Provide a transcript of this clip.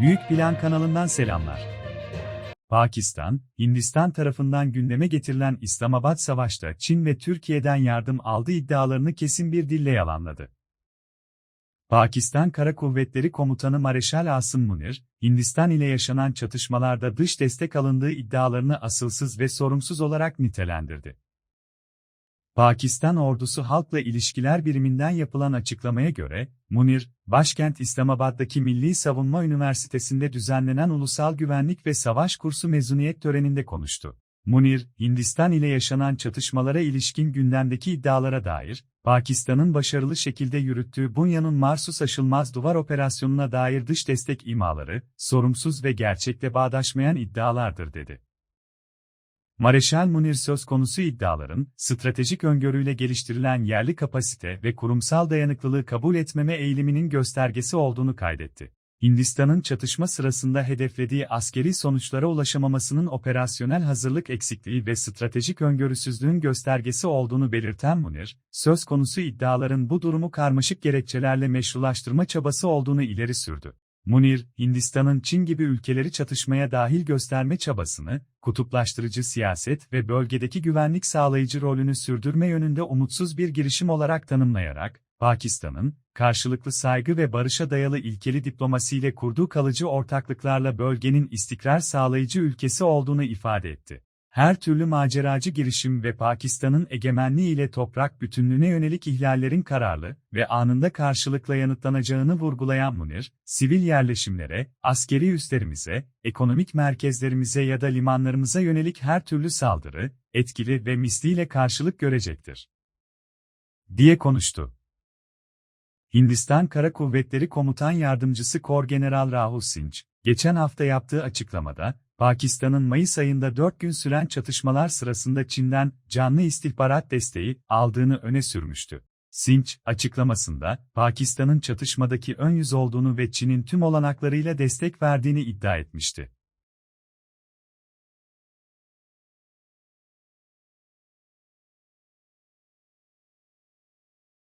Büyük Plan kanalından selamlar. Pakistan, Hindistan tarafından gündeme getirilen İslamabad Savaş'ta Çin ve Türkiye'den yardım aldığı iddialarını kesin bir dille yalanladı. Pakistan Kara Kuvvetleri Komutanı Mareşal Asım Munir, Hindistan ile yaşanan çatışmalarda dış destek alındığı iddialarını asılsız ve sorumsuz olarak nitelendirdi. Pakistan Ordusu Halkla İlişkiler Biriminden yapılan açıklamaya göre, Munir, başkent İslamabad'daki Milli Savunma Üniversitesi'nde düzenlenen Ulusal Güvenlik ve Savaş Kursu mezuniyet töreninde konuştu. Munir, Hindistan ile yaşanan çatışmalara ilişkin gündemdeki iddialara dair, Pakistan'ın başarılı şekilde yürüttüğü Bunya'nın Marsus Aşılmaz Duvar Operasyonu'na dair dış destek imaları, sorumsuz ve gerçekle bağdaşmayan iddialardır dedi. Mareşal Munir söz konusu iddiaların, stratejik öngörüyle geliştirilen yerli kapasite ve kurumsal dayanıklılığı kabul etmeme eğiliminin göstergesi olduğunu kaydetti. Hindistan'ın çatışma sırasında hedeflediği askeri sonuçlara ulaşamamasının operasyonel hazırlık eksikliği ve stratejik öngörüsüzlüğün göstergesi olduğunu belirten Munir, söz konusu iddiaların bu durumu karmaşık gerekçelerle meşrulaştırma çabası olduğunu ileri sürdü. Munir, Hindistan'ın Çin gibi ülkeleri çatışmaya dahil gösterme çabasını, kutuplaştırıcı siyaset ve bölgedeki güvenlik sağlayıcı rolünü sürdürme yönünde umutsuz bir girişim olarak tanımlayarak, Pakistan'ın, karşılıklı saygı ve barışa dayalı ilkeli diplomasiyle kurduğu kalıcı ortaklıklarla bölgenin istikrar sağlayıcı ülkesi olduğunu ifade etti. Her türlü maceracı girişim ve Pakistan'ın egemenliği ile toprak bütünlüğüne yönelik ihlallerin kararlı ve anında karşılıkla yanıtlanacağını vurgulayan Munir, sivil yerleşimlere, askeri üslerimize, ekonomik merkezlerimize ya da limanlarımıza yönelik her türlü saldırı, etkili ve misliyle karşılık görecektir. diye konuştu. Hindistan Kara Kuvvetleri Komutan Yardımcısı Kor General Rahul Singh, geçen hafta yaptığı açıklamada, Pakistan'ın Mayıs ayında 4 gün süren çatışmalar sırasında Çin'den canlı istihbarat desteği aldığını öne sürmüştü. Singh, açıklamasında, Pakistan'ın çatışmadaki ön yüz olduğunu ve Çin'in tüm olanaklarıyla destek verdiğini iddia etmişti.